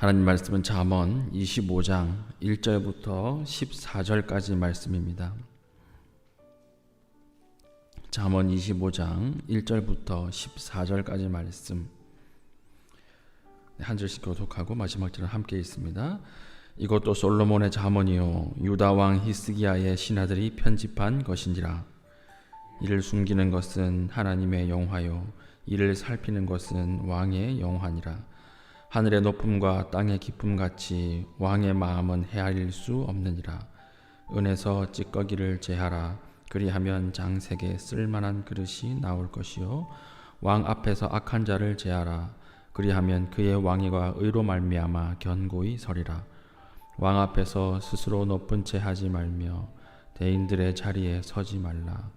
하나님 말씀은 잠언 25장 1절부터 14절까지 말씀입니다. 잠언 25장 1절부터 14절까지 말씀. 네, 한 절씩 교독하고 마지막 절은 함께 있습니다. 이것도 솔로몬의 잠언이요. 유다 왕 히스기야의 신하들이 편집한 것인지라. 이를 숨기는 것은 하나님의 영화요. 이를 살피는 것은 왕의 영화니라 하늘의 높음과 땅의 깊음 같이 왕의 마음은 헤아릴 수 없느니라. 은에서 찌꺼기를 제하라. 그리하면 장색에 쓸만한 그릇이 나올 것이요. 왕 앞에서 악한 자를 제하라. 그리하면 그의 왕위가 의로 말미암아 견고히 서리라. 왕 앞에서 스스로 높은 채 하지 말며 대인들의 자리에 서지 말라.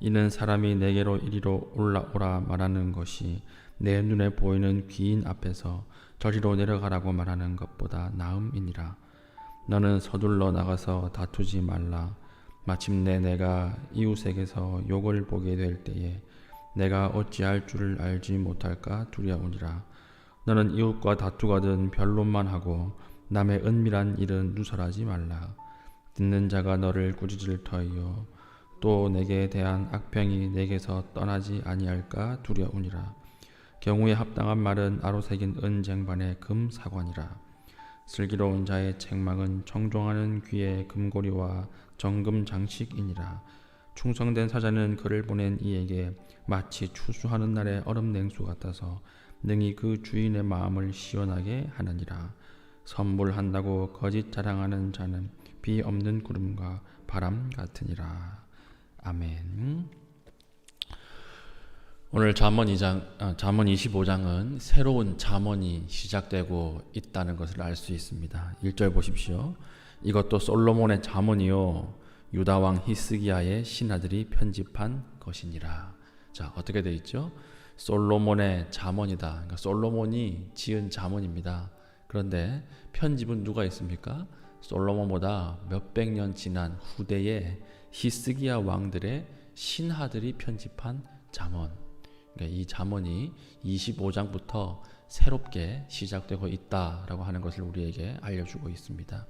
이는 사람이 내게로 이리로 올라오라 말하는 것이 내 눈에 보이는 귀인 앞에서 저리로 내려가라고 말하는 것보다 나음이니라. 너는 서둘러 나가서 다투지 말라. 마침내 내가 이웃에게서 욕을 보게 될 때에 내가 어찌할 줄을 알지 못할까 두려우니라. 너는 이웃과 다투거든 변론만 하고 남의 은밀한 일은 누설하지 말라. 듣는 자가 너를 꾸짖을 터이요 또 내게 대한 악평이 내게서 떠나지 아니할까 두려우니라. 경우에 합당한 말은 아로 새긴 은쟁반의 금사관이라. 슬기로운 자의 책망은 정종하는 귀의 금고리와 정금 장식이니라. 충성된 사자는 그를 보낸 이에게 마치 추수하는 날의 얼음 냉수 같아서 능히 그 주인의 마음을 시원하게 하느니라. 선물한다고 거짓 자랑하는 자는 비 없는 구름과 바람 같으니라. 아멘. 오늘 잠언 2장, 아, 잠언 25장은 새로운 잠언이 시작되고 있다는 것을 알 수 있습니다. 1절 보십시오. 이것도 솔로몬의 잠언이요 유다 왕 히스기야의 신하들이 편집한 것이니라. 자, 어떻게 돼 있죠? 솔로몬의 잠언이다. 그러니까 솔로몬이 지은 잠언입니다. 그런데 편집은 누가 했습니까? 솔로몬보다 몇백 년 지난 후대의 히스기야 왕들의 신하들이 편집한 잠언. 그러니까 이 잠언이 25장부터 새롭게 시작되고 있다라고 하는 것을 우리에게 알려주고 있습니다.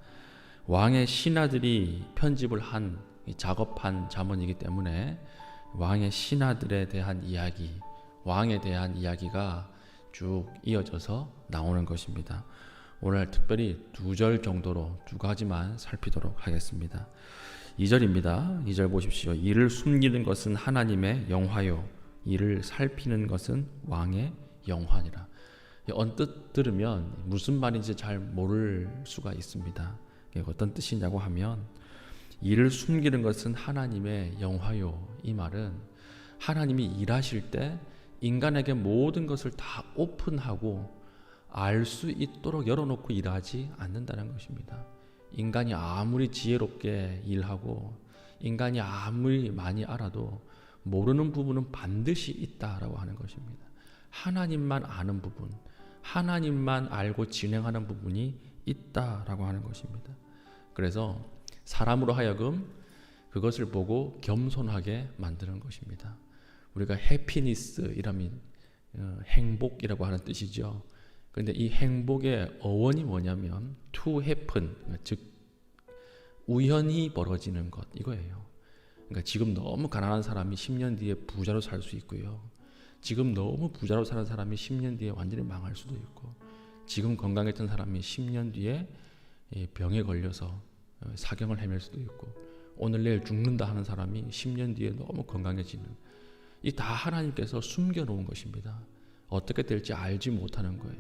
왕의 신하들이 편집을 한 작업한 잠언이기 때문에 왕의 신하들에 대한 이야기, 왕에 대한 이야기가 쭉 이어져서 나오는 것입니다. 오늘 특별히 두 절 정도로 두 가지만 살피도록 하겠습니다. 2절입니다. 2절 보십시오. 이를 숨기는 것은 하나님의 영화요. 이를 살피는 것은 왕의 영화니라. 언뜻 들으면 무슨 말인지 잘 모를 수가 있습니다. 어떤 뜻이냐고 하면 이를 숨기는 것은 하나님의 영화요. 이 말은 하나님이 일하실 때 인간에게 모든 것을 다 오픈하고 알 수 있도록 열어놓고 일하지 않는다는 것입니다. 인간이 아무리 지혜롭게 일하고 인간이 아무리 많이 알아도 모르는 부분은 반드시 있다라고 하는 것입니다. 하나님만 아는 부분, 하나님만 알고 진행하는 부분이 있다라고 하는 것입니다. 그래서 사람으로 하여금 그것을 보고 겸손하게 만드는 것입니다. 우리가 해피니스이라면 어, 행복이라고 하는 뜻이죠. 그런데 이 행복의 어원이 뭐냐면 to happen, 즉 우연히 벌어지는 것 이거예요. 그러니까 지금 너무 가난한 사람이 10년 뒤에 부자로 살 수 있고요. 지금 너무 부자로 사는 사람이 10년 뒤에 완전히 망할 수도 있고, 지금 건강했던 사람이 10년 뒤에 병에 걸려서 어, 사경을 헤맬 수도 있고, 오늘 내일 죽는다 하는 사람이 10년 뒤에 너무 건강해지는 이 다 하나님께서 숨겨놓은 것입니다. 어떻게 될지 알지 못하는 거예요.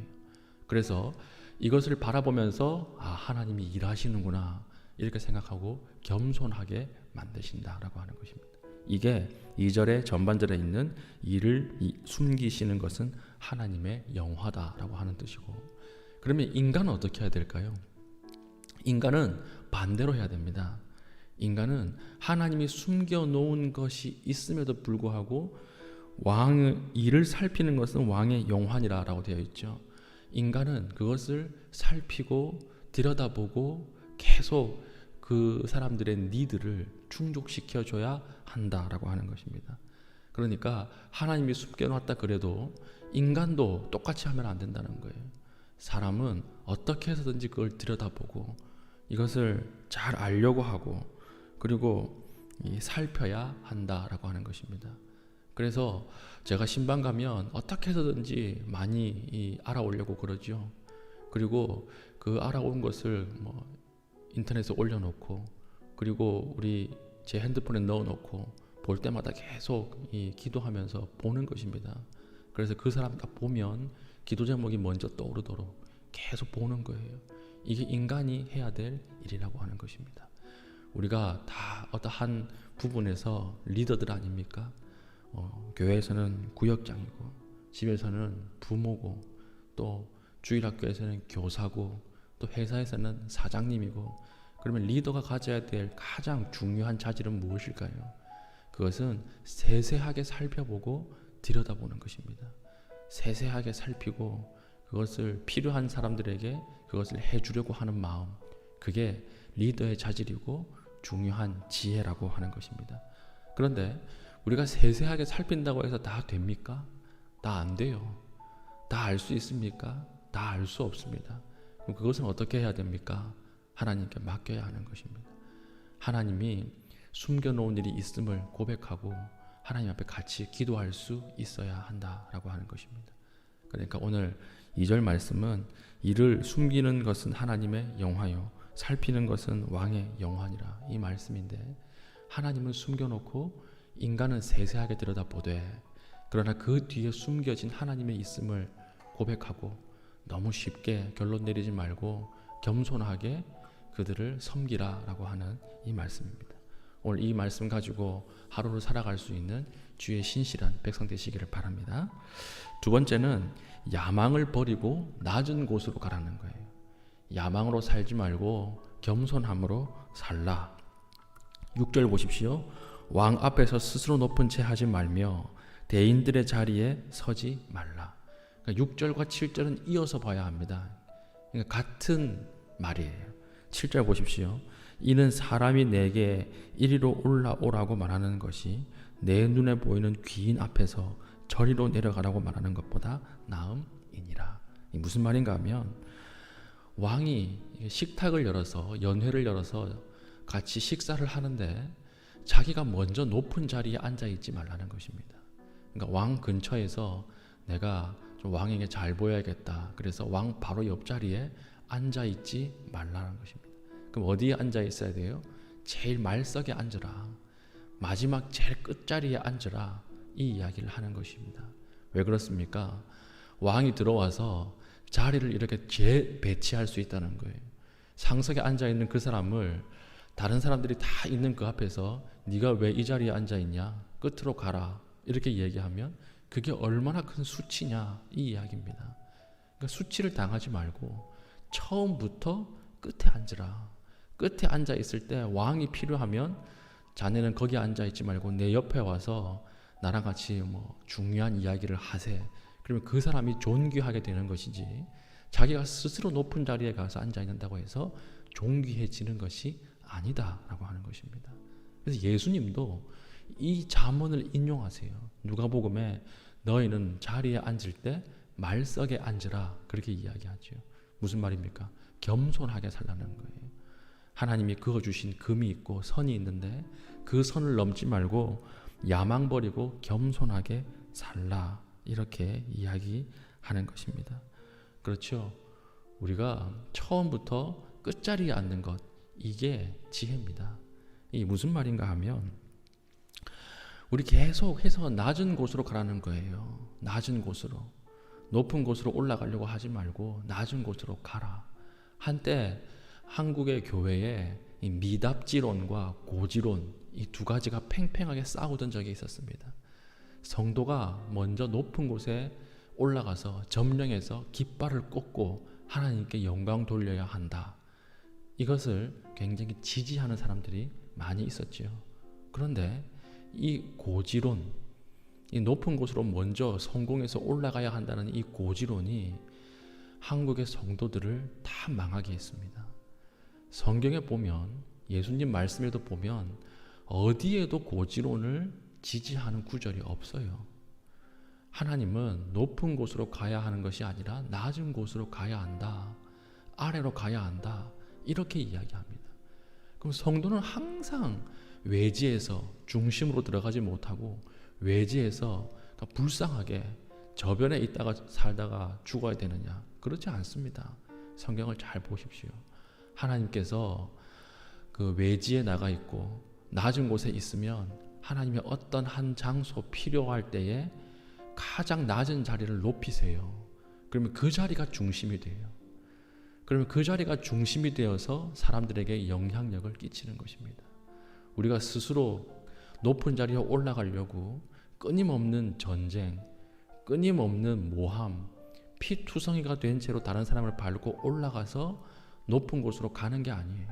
그래서 이것을 바라보면서 아 하나님이 일하시는구나 이렇게 생각하고 겸손하게 만드신다라고 하는 것입니다. 이게 2절의 전반절에 있는 이를 숨기시는 것은 하나님의 영화다라고 하는 뜻이고 그러면 인간은 어떻게 해야 될까요? 인간은 반대로 해야 됩니다. 인간은 하나님이 숨겨 놓은 것이 있음에도 불구하고 왕 일을 살피는 것은 왕의 영환이라라고 되어 있죠. 인간은 그것을 살피고 들여다보고 계속 그 사람들의 니드를 충족시켜 줘야 한다라고 하는 것입니다. 그러니까 하나님이 숨겨놨다 그래도 인간도 똑같이 하면 안 된다는 거예요. 사람은 어떻게 해서든지 그걸 들여다보고 이것을 잘 알려고 하고 그리고 이 살펴야 한다라고 하는 것입니다. 그래서 제가 신방 가면 어떻게 해서든지 많이 이 알아오려고 그러죠. 그리고 그 알아온 것을 뭐 인터넷에 올려놓고 그리고 우리 제 핸드폰에 넣어놓고 볼 때마다 계속 이 기도하면서 보는 것입니다. 그래서 그 사람 딱 보면 기도 제목이 먼저 떠오르도록 계속 보는 거예요. 이게 인간이 해야 될 일이라고 하는 것입니다. 우리가 다 어떠한 부분에서 리더들 아닙니까? 어, 교회에서는 구역장이고 집에서는 부모고 또 주일학교에서는 교사고 또 회사에서는 사장님이고 그러면 리더가 가져야 될 가장 중요한 자질은 무엇일까요? 그것은 세세하게 살펴보고 들여다보는 것입니다. 세세하게 살피고 그것을 필요한 사람들에게 그것을 해주려고 하는 마음 그게 리더의 자질이고 중요한 지혜라고 하는 것입니다. 그런데 우리가 세세하게 살핀다고 해서 다 됩니까? 다 안 돼요. 다 알 수 있습니까? 다 알 수 없습니다. 그것은 어떻게 해야 됩니까? 하나님께 맡겨야 하는 것입니다. 하나님이 숨겨놓은 일이 있음을 고백하고 하나님 앞에 같이 기도할 수 있어야 한다라고 하는 것입니다. 그러니까 오늘 2절 말씀은 이를 숨기는 것은 하나님의 영화요 살피는 것은 왕의 영화니라 이 말씀인데 하나님은 숨겨놓고 인간은 세세하게 들여다보되 그러나 그 뒤에 숨겨진 하나님의 있음을 고백하고 너무 쉽게 결론 내리지 말고 겸손하게 그들을 섬기라라고 하는 이 말씀입니다. 오늘 이 말씀 가지고 하루를 살아갈 수 있는 주의 신실한 백성 되시기를 바랍니다. 두 번째는 야망을 버리고 낮은 곳으로 가라는 거예요. 야망으로 살지 말고 겸손함으로 살라. 6절 보십시오. 왕 앞에서 스스로 높은 채 하지 말며 대인들의 자리에 서지 말라. 그러니까 6절과 7절은 이어서 봐야 합니다. 그러니까 같은 말이에요. 7절 보십시오. 이는 사람이 내게 이리로 올라오라고 말하는 것이 내 눈에 보이는 귀인 앞에서 저리로 내려가라고 말하는 것보다 나음이니라. 이 무슨 말인가 하면 왕이 식탁을 열어서 연회를 열어서 같이 식사를 하는데 자기가 먼저 높은 자리에 앉아 있지 말라는 것입니다. 그러니까 왕 근처에서 내가 좀 왕에게 잘 보여야겠다. 그래서 왕 바로 옆자리에 앉아 있지 말라는 것입니다. 그럼 어디에 앉아 있어야 돼요? 제일 말석에 앉으라. 마지막 제일 끝자리에 앉으라. 이 이야기를 하는 것입니다. 왜 그렇습니까? 왕이 들어와서 자리를 이렇게 재배치할 수 있다는 거예요. 상석에 앉아 있는 그 사람을 다른 사람들이 다 있는 그 앞에서 네가 왜 이 자리에 앉아 있냐? 끝으로 가라. 이렇게 얘기하면 그게 얼마나 큰 수치냐 이 이야기입니다. 그러니까 수치를 당하지 말고 처음부터 끝에 앉으라. 끝에 앉아 있을 때 왕이 필요하면 자네는 거기 앉아 있지 말고 내 옆에 와서 나랑 같이 뭐 중요한 이야기를 하세. 그러면 그 사람이 존귀하게 되는 것이지. 자기가 스스로 높은 자리에 가서 앉아 있는다고 해서 존귀해지는 것이 아니다라고 하는 것입니다. 그래서 예수님도 이 자문을 인용하세요. 누가복음에 너희는 자리에 앉을 때 말석에 앉으라 그렇게 이야기하죠. 무슨 말입니까? 겸손하게 살라는 거예요. 하나님이 그어 주신 금이 있고 선이 있는데 그 선을 넘지 말고 야망 버리고 겸손하게 살라 이렇게 이야기하는 것입니다. 그렇죠. 우리가 처음부터 끝자리에 앉는 것 이게 지혜입니다. 이 무슨 말인가 하면 우리 계속해서 낮은 곳으로 가라는 거예요. 낮은 곳으로. 높은 곳으로 올라가려고 하지 말고 낮은 곳으로 가라. 한때 한국의 교회에 이 미답지론과 고지론 이 두 가지가 팽팽하게 싸우던 적이 있었습니다. 성도가 먼저 높은 곳에 올라가서 점령해서 깃발을 꽂고 하나님께 영광 돌려야 한다. 이것을 굉장히 지지하는 사람들이 많이 있었지요. 그런데 이 고지론, 이 높은 곳으로 먼저 성공해서 올라가야 한다는 이 고지론이 한국의 성도들을 다 망하게 했습니다. 성경에 보면 예수님 말씀에도 보면 어디에도 고지론을 지지하는 구절이 없어요. 하나님은 높은 곳으로 가야 하는 것이 아니라 낮은 곳으로 가야 한다. 아래로 가야 한다. 이렇게 이야기합니다. 그럼 성도는 항상 외지에서 중심으로 들어가지 못하고 외지에서 그러니까 불쌍하게 저변에 있다가 살다가 죽어야 되느냐? 그렇지 않습니다. 성경을 잘 보십시오. 하나님께서 그 외지에 나가 있고 낮은 곳에 있으면 하나님의 어떤 한 장소 필요할 때에 가장 낮은 자리를 높이세요. 그러면 그 자리가 중심이 돼요. 그러면 그 자리가 중심이 되어서 사람들에게 영향력을 끼치는 것입니다. 우리가 스스로 높은 자리에 올라가려고 끊임없는 전쟁, 끊임없는 모함, 피투성이가 된 채로 다른 사람을 밟고 올라가서 높은 곳으로 가는 게 아니에요.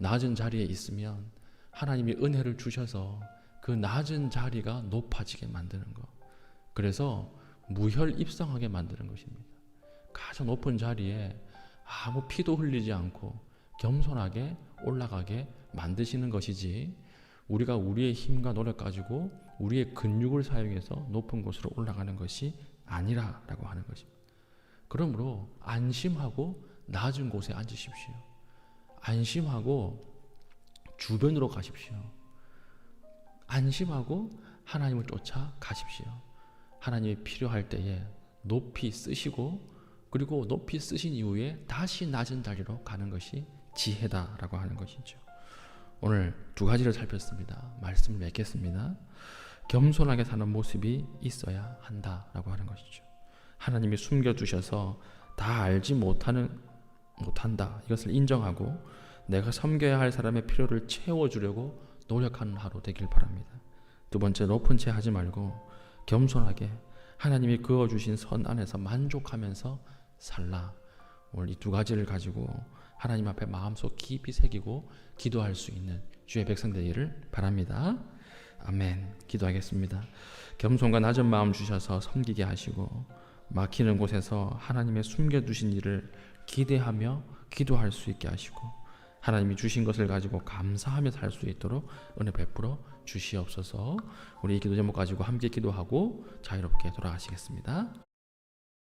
낮은 자리에 있으면 하나님이 은혜를 주셔서 그 낮은 자리가 높아지게 만드는 것. 그래서 무혈 입성하게 만드는 것입니다. 가장 높은 자리에 아무 피도 흘리지 않고 겸손하게 올라가게 만드시는 것이지 우리가 우리의 힘과 노력 가지고 우리의 근육을 사용해서 높은 곳으로 올라가는 것이 아니라라고 하는 것입니다. 그러므로 안심하고 낮은 곳에 앉으십시오. 안심하고 주변으로 가십시오. 안심하고 하나님을 쫓아 가십시오. 하나님이 필요할 때에 높이 쓰시고 그리고 높이 쓰신 이후에 다시 낮은 자리로 가는 것이 지혜다라고 하는 것이죠. 오늘 두 가지를 살폈습니다. 말씀을 맺겠습니다. 겸손하게 사는 모습이 있어야 한다라고 하는 것이죠. 하나님이 숨겨 두셔서 다 알지 못하는 못한다. 이것을 인정하고 내가 섬겨야 할 사람의 필요를 채워 주려고 노력하는 하루 되길 바랍니다. 두 번째 높은 채 하지 말고 겸손하게 하나님이 그어 주신 선 안에서 만족하면서 살라. 오늘 이 두 가지를 가지고 하나님 앞에 마음속 깊이 새기고 기도할 수 있는 주의 백성 되기를 바랍니다. 아멘. 기도하겠습니다. 겸손과 낮은 마음 주셔서 섬기게 하시고 막히는 곳에서 하나님의 숨겨두신 일을 기대하며 기도할 수 있게 하시고 하나님이 주신 것을 가지고 감사하며 살 수 있도록 은혜 베풀어 주시옵소서. 우리 이 기도 제목 가지고 함께 기도하고 자유롭게 돌아가시겠습니다.